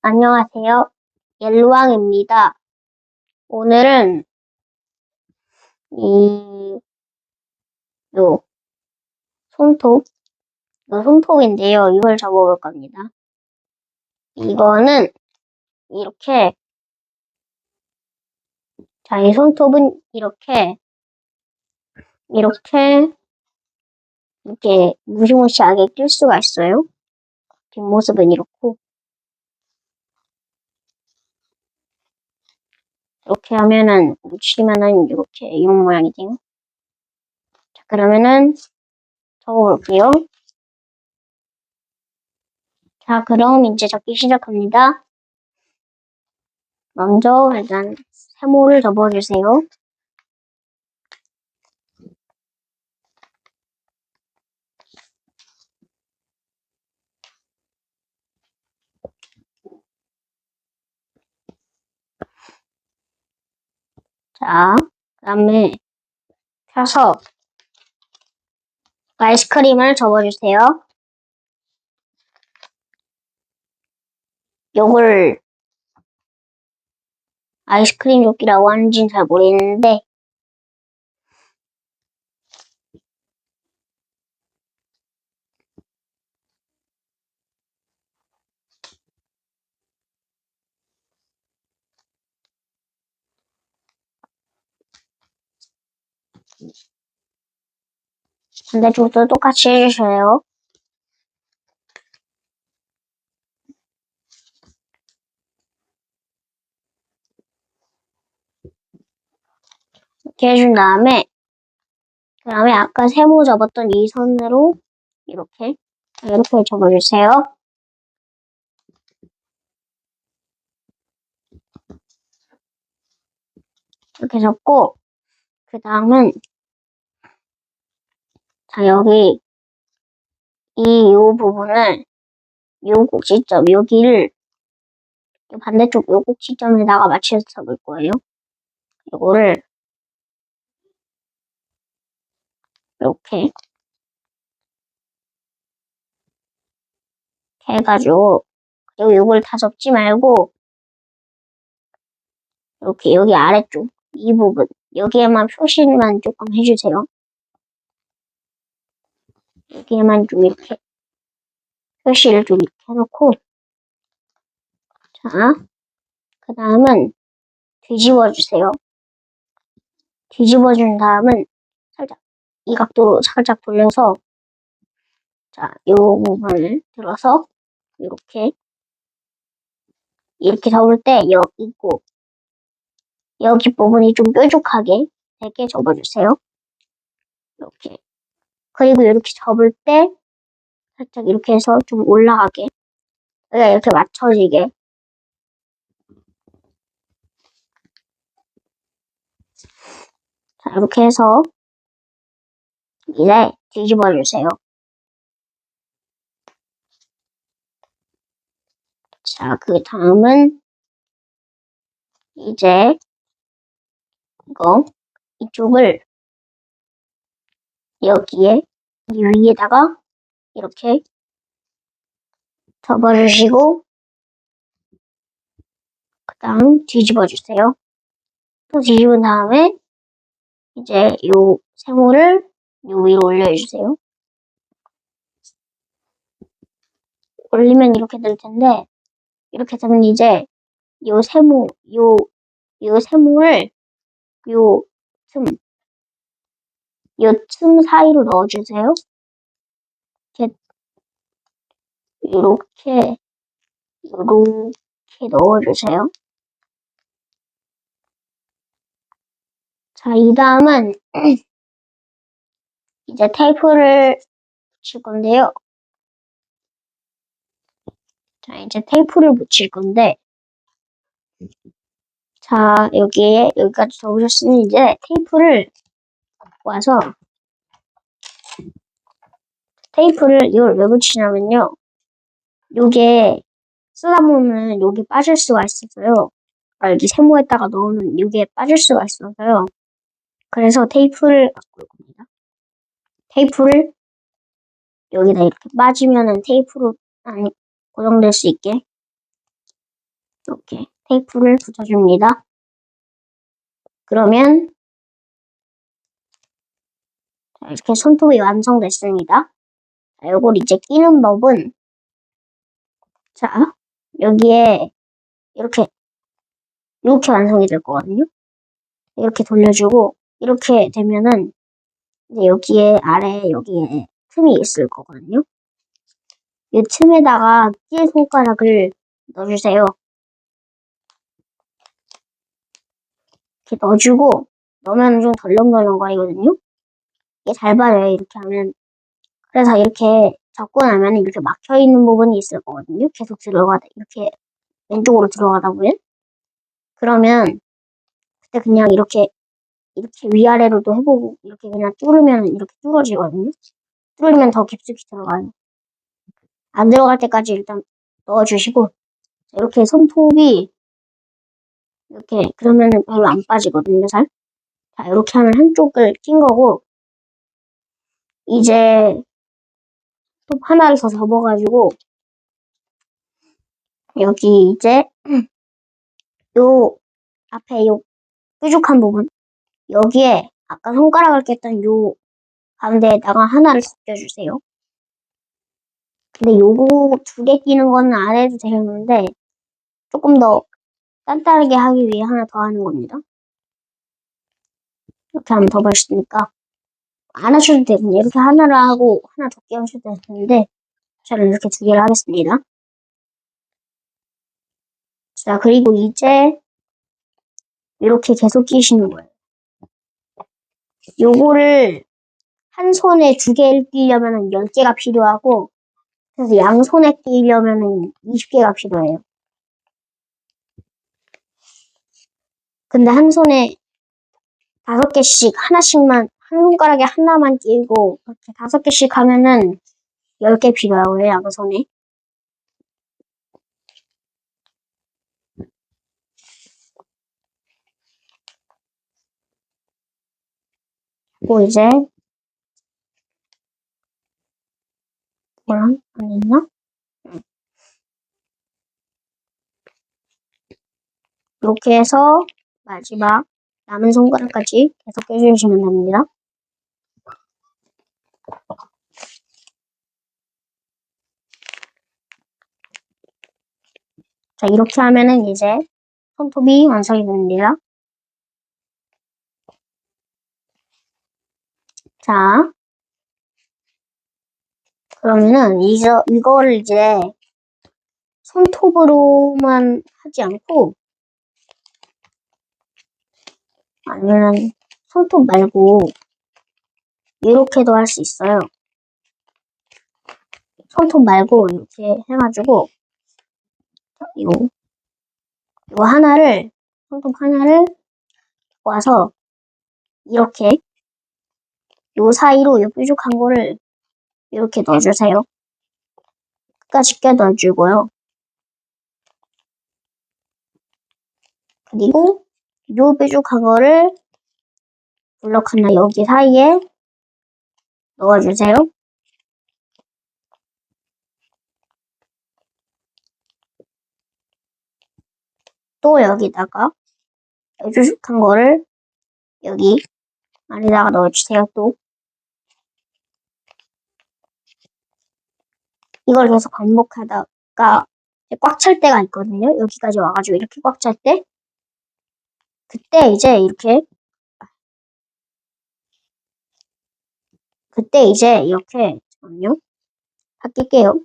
안녕하세요. 옐로왕입니다. 오늘은 이, 요, 손톱, 요 손톱인데요. 이걸 접어볼 겁니다. 이거는 이렇게, 자, 이 손톱은 이렇게, 이렇게, 이렇게 무시무시하게 낄 수가 있어요. 뒷모습은 이렇고, 이렇게 하면은, 묻히면은 이렇게 이런 모양이 돼요. 자, 그러면은, 적어볼게요. 자, 그럼 이제 적기 시작합니다. 먼저 일단 세모를 접어주세요. 자, 그 다음에 펴서 아이스크림을 접어주세요. 요걸 아이스크림 조끼라고 하는지는 잘 모르겠는데 반대쪽도 똑같이 해주세요. 이렇게 해준 다음에 그 다음에 아까 세모 접었던 이 선으로 이렇게 이렇게 접어주세요. 이렇게 접고 그 다음은 자 여기 이 요 부분을 요 꼭지점 여기를 요 반대쪽 요 꼭지점에다가 맞춰서 접을 거예요. 이거를 이렇게 해가지고 그리고 이걸 다 접지 말고 이렇게 여기 아래쪽 이 부분 여기에만 표시만 조금 해주세요. 여기에만 좀 이렇게 표시를 좀 이렇게 해놓고 자, 그 다음은 뒤집어 주세요. 뒤집어 준 다음은 살짝 이 각도로 살짝 돌려서 자, 이 부분을 들어서 이렇게 이렇게 접을 때 여기 있고 여기 부분이 좀 뾰족하게 되게 접어주세요. 그리고 이렇게 접을 때 살짝 이렇게 해서 좀 올라가게 이렇게 맞춰지게 자 이렇게 해서 이제 뒤집어 주세요. 자, 그 다음은 이제 이거 이쪽을 여기에 이 위에다가 이렇게 접어주시고 그 다음 뒤집어 주세요. 또 뒤집은 다음에 이제 요 세모를 요 위로 올려주세요. 올리면 이렇게 될 텐데 이렇게 되면 이제 요 세모 요 요 세모를 요 틈, 요틈 사이로 넣어주세요. 이렇게, 이렇게, 이렇게 넣어주세요. 자, 이 다음은 이제 테이프를 붙일 건데요. 자, 이제 테이프를 붙일 건데, 자, 여기에, 여기까지 적으셨으니 이제 테이프를 와서, 테이프를 이걸 왜 붙이냐면요. 요게 쓰다 보면 여기 빠질 수가 있어서요. 아, 여기 세모에다가 넣으면 요게 빠질 수가 있어서요. 그래서 테이프를 갖고 올 겁니다. 테이프를 여기다 이렇게 빠지면은 테이프로 아니 고정될 수 있게 이렇게 테이프를 붙여줍니다. 그러면 자, 이렇게 손톱이 완성됐습니다. 자, 요걸 이제 끼는 법은 자 여기에 이렇게 이렇게 완성이 될 거거든요. 이렇게 돌려주고 이렇게 되면은 이제 여기에 아래 여기에 틈이 있을 거거든요. 이 틈에다가 끼 손가락을 넣어주세요. 이렇게 넣어주고 넣으면 좀 덜렁덜렁거리거든요. 잘 발려요. 이렇게 하면 그래서 이렇게 접고 나면 이렇게 막혀 있는 부분이 있을 거거든요. 계속 들어가다 이렇게 왼쪽으로 들어가다 보면 그러면 그때 그냥 이렇게 이렇게 위아래로도 해보고 이렇게 그냥 뚫으면 이렇게 뚫어지거든요. 뚫으면 더 깊숙이 들어가요. 안 들어갈 때까지 일단 넣어주시고 이렇게 손톱이 이렇게 그러면 별로 안 빠지거든요, 잘. 자, 이렇게 하면 한쪽을 낀 거고 이제 톱 하나를 더 접어가지고 여기 이제 요 앞에 요 뾰족한 부분 여기에 아까 손가락을 꼈던 요 가운데에다가 하나를 더 껴주세요. 근데 요거 두 개 끼는 거는 안 해도 되겠는데 조금 더 단단하게 하기 위해 하나 더 하는 겁니다. 이렇게 하면 더 멋있으니까 안 하셔도 되거든요. 이렇게 하나를 하고 하나 더 끼우셔도 되는데 저는 이렇게 두 개를 하겠습니다. 자 그리고 이제 이렇게 계속 끼시는 거예요. 요거를 한 손에 두 개를 끼려면 10개가 필요하고 그래서 양손에 끼려면 20개가 필요해요. 근데 한 손에 다섯 개씩 하나씩만 한 손가락에 하나만 끼고 이렇게 다섯 개씩 하면은 열 개 필요하고요 양손에 그리고 이제 뭐랑 안 했나? 응. 이렇게 해서 마지막 남은 손가락까지 계속 해주시면 됩니다. 자, 이렇게 하면은 이제 손톱이 완성이 됩니다. 자, 그러면은 이저, 이거를 이제 손톱으로만 하지 않고 아니면 손톱 말고 이렇게도 할 수 있어요. 손톱 말고 이렇게 해가지고 이거 이거 하나를 손톱 하나를 와서 이렇게 요 사이로 요 뾰족한 거를 이렇게 넣어주세요. 끝까지 껴 넣어주고요. 그리고 요 뾰족한 거를 블럭 하나 여기 사이에 넣어주세요. 또 여기다가 뾰족한 거를 여기 안에다가 넣어주세요. 또 이걸 계속 반복하다가 꽉 찰 때가 있거든요. 여기까지 와가지고 이렇게 꽉 찰 때 그때 이제 이렇게 그때 이제 이렇게 잠깐만요. 바뀔게요.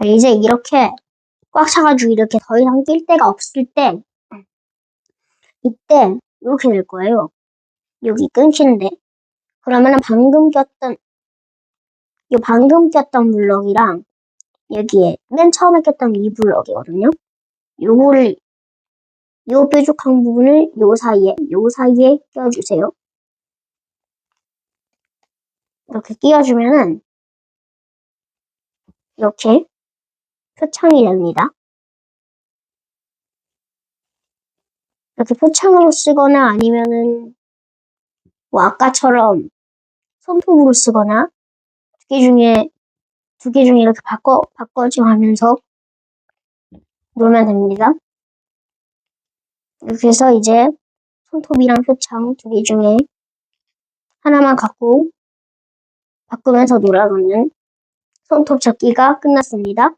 자, 이제 이렇게 꽉 차가지고 이렇게 더 이상 낄 데가 없을 때, 이때 이렇게 될 거예요. 여기 끊기는데. 그러면은 방금 꼈던, 이 방금 꼈던 블럭이랑 여기에 맨 처음에 꼈던 이 블럭이거든요. 요거를 요 뾰족한 부분을 요 사이에 요 사이에 껴주세요. 이렇게 끼워주면은 이렇게 표창이 됩니다. 이렇게 표창으로 쓰거나 아니면은 뭐 아까처럼 손톱으로 쓰거나 두 개 중에 두 개 중에 이렇게 바꿔 바꿔줘 하면서 놓으면 됩니다. 이렇게 해서 이제 손톱이랑 표창 두 개 중에 하나만 갖고 바꾸면서 놀아놓는 손톱 접기가 끝났습니다.